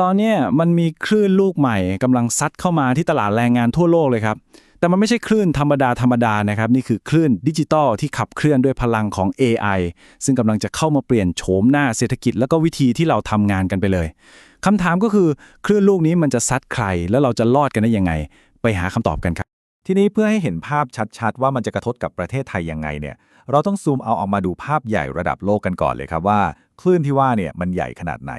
ตอนนี้มันมีคลื่นลูกใหม่กำลังซัดเข้ามาที่ตลาดแรงงานทั่วโลกเลยครับ แต่มันไม่ใช่คลื่นธรรมดาธรรมดานะครับ นี่คือคลื่นดิจิตอลที่ขับเคลื่อนด้วยพลังของ AI ซึ่งกำลังจะเข้ามาเปลี่ยนโฉมหน้าเศรษฐกิจ แล้วก็วิธีที่เราทำงานกันไปเลยคำถามก็คือคลื่นลูกนี้มันจะซัดใคร แล้วเราจะรอดกันได้ยังไง ไปหาคำตอบกันครับ ทีนี้เพื่อให้เห็นภาพชัดๆ ว่ามันจะกระทบกับประเทศไทยยังไงเนี่ย เราต้องซูมเอาออกมาดูภาพใหญ่ระดับโลกกันก่อนเลยครับว่า คลื่นที่ว่าเนี่ยมันใหญ่ขนาดไหน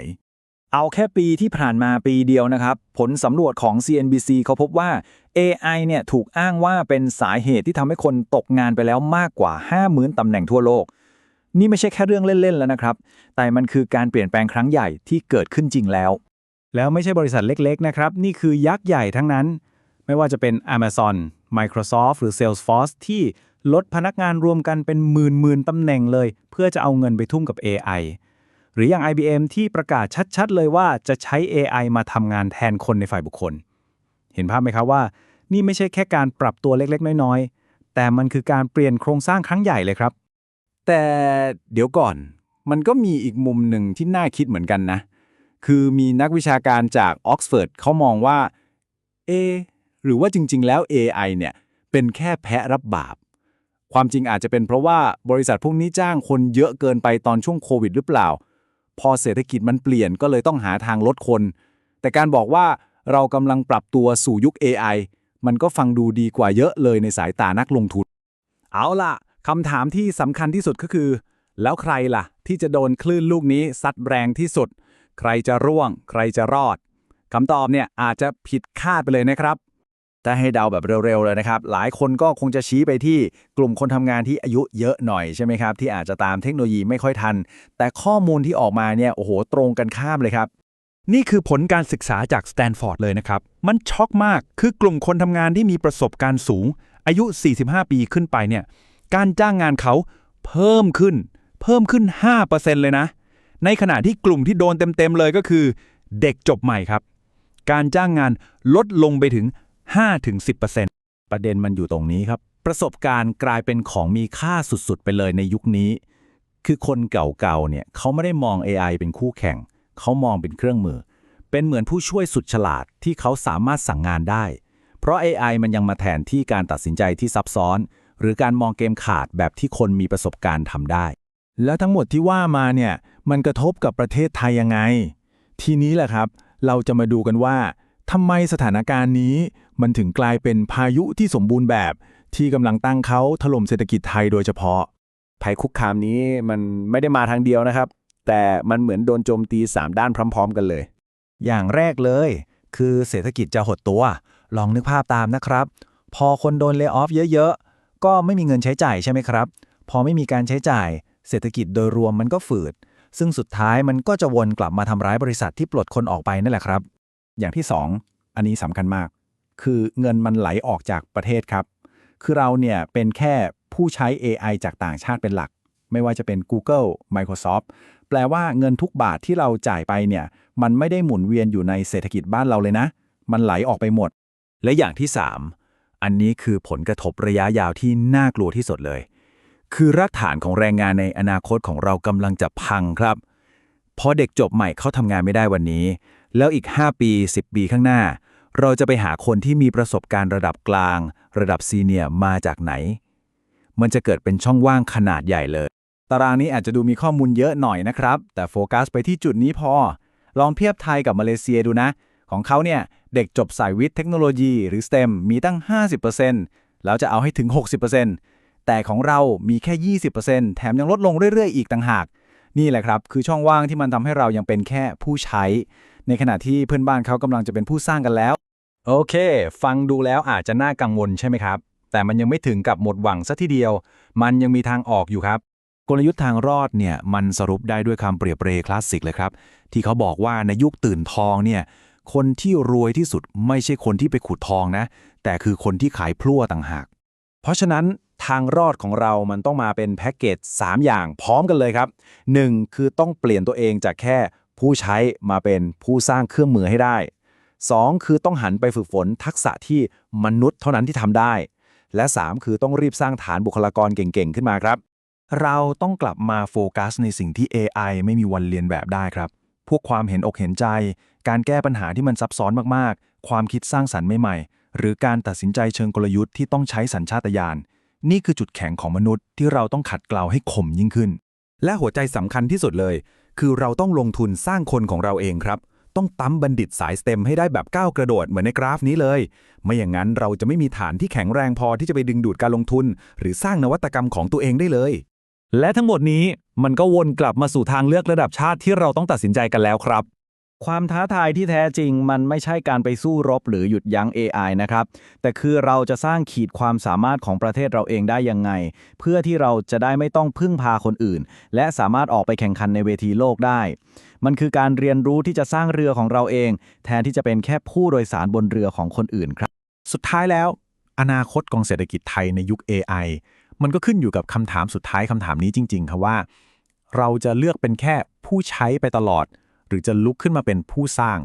เอาแค่ปีที่ผ่านมาปีเดียวนะครับ ผลสำรวจของ CNBC เขาพบว่า AI เนี่ยถูกอ้างว่าเป็นสาเหตุที่ทำให้คนตกงานไปแล้วมากกว่า 50,000ตำแหน่งทั่วโลก นี่ไม่ใช่แค่เรื่องเล่น ๆ แล้วนะครับ แต่มันคือการเปลี่ยนแปลงครั้งใหญ่ที่เกิดขึ้นจริงแล้ว แล้วไม่ใช่บริษัทเล็ก ๆ นะครับ นี่คือยักษ์ใหญ่ทั้งนั้น ไม่ว่าจะเป็น Amazon Microsoft หรือ Salesforce ที่ลดพนักงานรวมกันเป็นหมื่นๆตำแหน่งเลย เพื่อจะเอาเงินไปทุ่มกับ AI หรืออย่าง IBM ที่ประกาศชัดๆ เลยว่าจะใช้ AI มาทำงานแทนคนในฝ่ายบุคคล เห็นภาพไหมครับว่า นี่ไม่ใช่แค่การปรับตัวเล็กๆ น้อยๆ แต่มันคือการเปลี่ยนโครงสร้างครั้งใหญ่เลยครับ แต่เดี๋ยวก่อน มันก็มีอีกมุมหนึ่งที่น่าคิดเหมือนกันนะ คือมีนักวิชาการจากออกซฟอร์ดเขามองว่าเอหรือว่าจริง ๆ แล้ว AI เนี่ยเป็นแค่แพะรับบาปความจริงอาจจะเป็นเพราะว่าบริษัทพวกนี้จ้างคนเยอะเกินไปตอนช่วงโควิดหรือเปล่า พอเศรษฐกิจมันเปลี่ยนก็เลยต้องหาทางลดคน แต่การบอกว่าเรากำลังปรับตัวสู่ยุค AI มันก็ฟังดูดีกว่าเยอะเลยในสายตานักลงทุน เอาล่ะคำถามที่สำคัญที่สุดก็คือ แล้วใครล่ะ ที่จะโดนคลื่นลูกนี้ซัดแรงที่สุด ใครจะร่วง ใครจะรอดคำตอบเนี่ยอาจจะผิดคาดไปเลยนะครับ ถ้าให้เดาแบบเร็วๆเลยนะครับ หลายคนก็คงจะชี้ไปที่กลุ่มคนทำงานที่อายุเยอะหน่อยใช่ไหมครับ ที่อาจจะตามเทคโนโลยีไม่ค่อยทัน แต่ข้อมูลที่ออกมาเนี่ยโอ้โหตรงกันข้ามเลยครับ นี่คือผลการศึกษาจากสแตนฟอร์ดเลยนะครับ มันช็อกมากคือกลุ่มคนทำงานที่มีประสบการณ์สูง อายุ 45 ปีขึ้นไปเนี่ยการจ้างงานเขาเพิ่มขึ้น เพิ่มขึ้น 5%เลยนะ ในขณะที่กลุ่มที่โดนเต็มๆเลยก็คือ เด็กจบใหม่ครับ การจ้างงานลดลงไปถึง 5-10%ประเด็นมันอยู่ตรงนี้ครับ ประสบการณ์กลายเป็นของมีค่าสุดๆ ไปเลยในยุคนี้ คือคนเก่าๆ เนี่ยเขาไม่ได้มอง AI เป็นคู่แข่ง เขามองเป็นเครื่องมือ เป็นเหมือนผู้ช่วยสุดฉลาดที่เขาสามารถสั่งงานได้ เพราะ AI มันยังมาแทนที่การตัดสินใจที่ซับซ้อน หรือการมองเกมขาดแบบที่คนมีประสบการณ์ทำได้ แล้วทั้งหมดที่ว่ามาเนี่ยมันกระทบกับประเทศไทยยังไง ทีนี้แหละครับ เราจะมาดูกันว่า ทำไมสถานการณ์นี้มันถึงกลายเป็นพายุที่สมบูรณ์แบบ ที่กำลังตั้งเขาถล่มเศรษฐกิจไทยโดยเฉพาะ ภัยคุกคามนี้มันไม่ได้มาทางเดียวนะครับ แต่มันเหมือนโดนโจมตี 3 ด้านพร้อม ๆ กันเลย อย่างแรกเลย คือเศรษฐกิจจะหดตัว ลองนึกภาพตามนะครับ พอคนโดนเลิกออฟเยอะๆ ก็ไม่มีเงินใช้จ่ายใช่ไหมครับ พอไม่มีการใช้จ่าย เศรษฐกิจโดยรวมมันก็ฝืด ซึ่งสุดท้ายมันก็จะวนกลับมาทำร้ายบริษัทที่ปลดคนออกไปนั่นแหละครับ อย่างที่2ออันนี้สำคัญมาก คือเงินมันไหลออกจากประเทศครับ คือเราเนี่ยเป็นแค่ผู้ใช้ AI จากต่างชาติเป็นหลัก ไม่ว่าจะเป็น Google Microsoft แปลว่าเงินทุกบาทที่เราจ่ายไปเนี่ยมันไม่ได้หมุนเวียนอยู่ในเศรษฐกิจบ้านเราเลยนะ มันไหลออกไปหมด และอย่างที่ 3 อันนี้คือผลกระทบระยะยาวที่น่ากลัวที่สุดเลย คือรากฐานของแรงงานในอนาคตของเรากำลังจะพังครับพอเด็กจบใหม่เขาทำงานไม่ได้วันนี้ แล้วอีก 5 ปี 10 ปีข้างหน้า เราจะไปหาคนที่มีประสบการณ์ระดับกลาง ระดับซีเนียร์มาจากไหน มันจะเกิดเป็นช่องว่างขนาดใหญ่เลย ตารางนี้อาจจะดูมีข้อมูลเยอะหน่อยนะครับ แต่โฟกัสไปที่จุดนี้พอ ลองเทียบไทยกับมาเลเซียดูนะ ของเขาเนี่ย เด็กจบสายวิทย์เทคโนโลยีหรือ STEM มีตั้ง 50%แล้วจะเอาให้ถึง 60%แต่ของเรามีแค่ 20%แถมยังลดลงเรื่อยๆ อีกต่างหาก นี่แหละครับ คือช่องว่างที่มันทำให้เรายังเป็นแค่ผู้ใช้ ในขณะที่เพื่อนบ้านเขากำลังจะเป็นผู้สร้างกันแล้ว โอเค ฟังดูแล้วอาจจะน่ากังวลใช่ไหมครับ แต่มันยังไม่ถึงกับหมดหวังซะทีเดียว มันยังมีทางออกอยู่ครับ กลยุทธ์ทางรอดเนี่ยมันสรุปได้ด้วยคำเปรียบเปรยคลาสสิกเลยครับ ที่เขาบอกว่าในยุคตื่นทองเนี่ยคนที่รวยที่สุดไม่ใช่คนที่ไปขุดทองนะ แต่คือคนที่ขายพลั่วต่างหาก เพราะฉะนั้นทางรอดของเรามันต้องมาเป็นแพ็กเกจ 3 อย่างพร้อมกันเลยครับ 1. คือต้องเปลี่ยนตัวเองจากแค่ ผู้ใช้มาเป็นผู้สร้างเครื่องมือให้ได้ 2. คือต้องหันไปฝึกฝนทักษะที่มนุษย์เท่านั้นที่ทำได้ และ 3 คือต้องรีบสร้างฐานบุคลากรเก่งๆ ขึ้นมาครับ เราต้องกลับมาโฟกัสในสิ่งที่ AI ไม่มีวันเรียนแบบได้ครับ พวกความเห็นอกเห็นใจ การแก้ปัญหาที่มันซับซ้อนมากๆ ความคิดสร้างสรรค์ใหม่ๆ หรือการตัดสินใจเชิงกลยุทธ์ที่ต้องใช้สัญชาตญาณนี่คือจุดแข็งของมนุษย์ที่เราต้องขัดเกลาให้คมยิ่งขึ้น และหัวใจสำคัญที่สุดเลย คือเราต้องลงทุนสร้างคนของเราเองครับ ต้องตั้มบัณฑิตสายสเต็มให้ได้แบบก้าวกระโดดเหมือนในกราฟนี้เลย ไม่อย่างนั้นเราจะไม่มีฐานที่แข็งแรงพอที่จะไปดึงดูดการลงทุน หรือสร้างนวัตกรรมของตัวเองได้เลย และทั้งหมดนี้มันก็วนกลับมาสู่ทางเลือกระดับชาติที่เราต้องตัดสินใจกันแล้วครับ ความท้าทายที่แท้จริงมันไม่ใช่การไปสู้รบหรือหยุดยั้ง AI นะครับ แต่คือเราจะสร้างขีดความสามารถของประเทศเราเองได้ยังไง เพื่อที่เราจะได้ไม่ต้องพึ่งพาคนอื่น และสามารถออกไปแข่งขันในเวทีโลกได้ มันคือการเรียนรู้ที่จะสร้างเรือของเราเอง แทนที่จะเป็นแค่ผู้โดยสารบนเรือของคนอื่นครับ สุดท้ายแล้ว อนาคตของเศรษฐกิจไทยในยุค AI มันก็ขึ้นอยู่กับคำถามสุดท้ายคำถามนี้จริง ๆครับว่า เราจะเลือกเป็นแค่ผู้ใช้ไปตลอด หรือจะลุกขึ้นมาเป็นผู้สร้าง